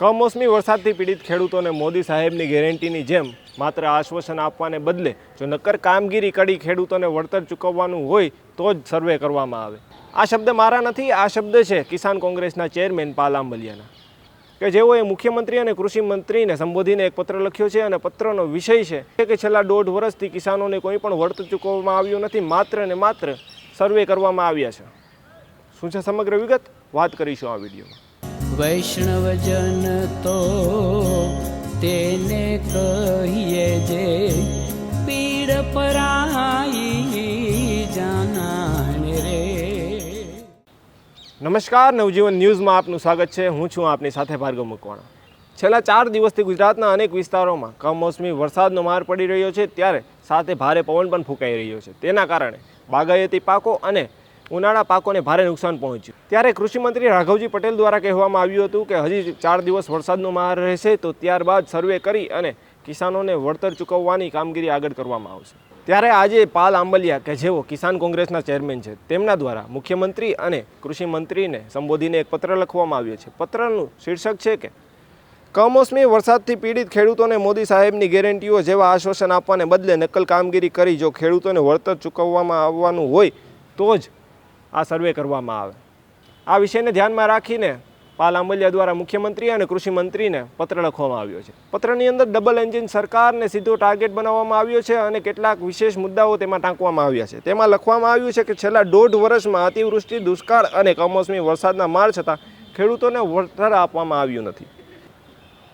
કમોસમી વરસાદથી પીડિત ખેડૂતોને મોદી સાહેબની ગેરંટીની જેમ માત્ર આશ્વાસન આપવાને બદલે જો નક્કર કામગીરી કરી ખેડૂતોને વળતર ચૂકવવાનું હોય તો જ સર્વે કરવામાં આવે. આ શબ્દ મારા નથી, આ શબ્દ છે કિસાન કોંગ્રેસના ચેરમેન પાલ આંબલિયાના. કે જેઓએ મુખ્યમંત્રી અને કૃષિ મંત્રીને સંબોધીને એક પત્ર લખ્યો છે અને પત્રનો વિષય છે કે છેલ્લા દોઢ વર્ષથી કિસાનોને કોઈ પણ વળતર ચૂકવવામાં આવ્યું નથી, માત્ર ને માત્ર સર્વે કરવામાં આવ્યા છે. શું છે સમગ્ર વિગત? વાત કરીશું આ વિડીયોમાં. વૈષ્ણવજન તો તેને કહીએ જે પીડ પરાઈ જાનાને રે. નમસ્કાર, નવજીવન ન્યૂઝમાં આપનું સ્વાગત છે. હું છું આપની સાથે ભાર્ગવ મકવાણા. છેલ્લા ચાર દિવસથી ગુજરાતના અનેક વિસ્તારોમાં કમોસમી વરસાદનો માર પડી રહ્યો છે. ત્યારે સાથે ભારે પવન પણ ફૂંકાઈ રહ્યો છે. તેના કારણે બાગાયતી પાકો અને ઉનાળા પાકોને ભારે નુકસાન પહોંચ્યું. ત્યારે કૃષિમંત્રી રાઘવજી પટેલ દ્વારા કહેવામાં આવ્યું હતું કે હજી ચાર દિવસ વરસાદનો માર રહેશે તો ત્યારબાદ સર્વે કરી અને કિસાનોને વળતર ચૂકવવાની કામગીરી આગળ કરવામાં આવશે. ત્યારે આજે પાલ આંબલિયા, કે જેઓ કિસાન કોંગ્રેસના ચેરમેન છે, તેમના દ્વારા મુખ્યમંત્રી અને કૃષિમંત્રીને સંબોધીને એક પત્ર લખવામાં આવ્યો છે. પત્રનું શીર્ષક છે કે, કમોસમી વરસાદથી પીડિત ખેડૂતોને મોદી સાહેબની ગેરંટીઓ જેવા આશ્વાસન આપવાને બદલે નકલ કામગીરી કરી જો ખેડૂતોને વળતર ચૂકવવામાં આવવાનું હોય તો જ આ સર્વે કરવામાં આવે. આ વિષયને ધ્યાનમાં રાખીને પાલ આંબલિયા દ્વારા મુખ્યમંત્રી અને કૃષિ મંત્રીને પત્ર લખવામાં આવ્યો છે. પત્રની અંદર ડબલ એન્જિન સરકારને સીધો ટાર્ગેટ બનાવવામાં આવ્યો છે અને કેટલાક વિશેષ મુદ્દાઓ તેમાં ટાંકવામાં આવ્યા છે. તેમાં લખવામાં આવ્યું છે કે છેલ્લા દોઢ વર્ષમાં અતિવૃષ્ટિ, દુષ્કાળ અને કમોસમી વરસાદના માર છતાં ખેડૂતોને વળતર આપવામાં આવ્યું નથી.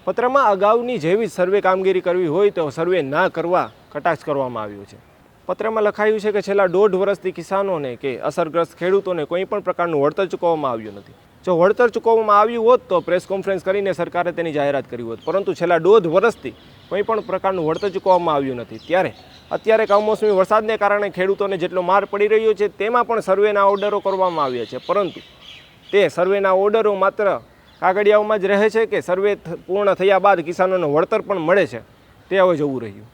પત્રમાં અગાઉની જેવી સર્વે કામગીરી કરવી હોય તો સર્વે ના કરવા કટાક્ષ કરવામાં આવ્યો છે. પત્રમાં લખાયું છે કે છેલ્લા દોઢ વર્ષથી કિસાનોને કે અસરગ્રસ્ત ખેડૂતોને કોઈ પણ પ્રકારનું વળતર ચૂકવવામાં આવ્યું નથી. જો વળતર ચૂકવવામાં આવ્યું હોત તો પ્રેસ કોન્ફરન્સ કરીને સરકારે તેની જાહેરાત કરી હોત. પરંતુ છેલ્લા દોઢ વર્ષથી કોઈ પણ પ્રકારનું વળતર ચૂકવવામાં આવ્યું નથી. ત્યારે અત્યારે કમોસમી વરસાદને કારણે ખેડૂતોને જેટલો માર પડી રહ્યો છે, તેમાં પણ સર્વેના ઓર્ડરો કરવામાં આવ્યા છે. પરંતુ તે સર્વેના ઓર્ડરો માત્ર કાગળિયાઓમાં જ રહે છે કે સર્વે પૂર્ણ થયા બાદ કિસાનોને વળતર પણ મળે છે, તે હવે જોવું રહ્યું.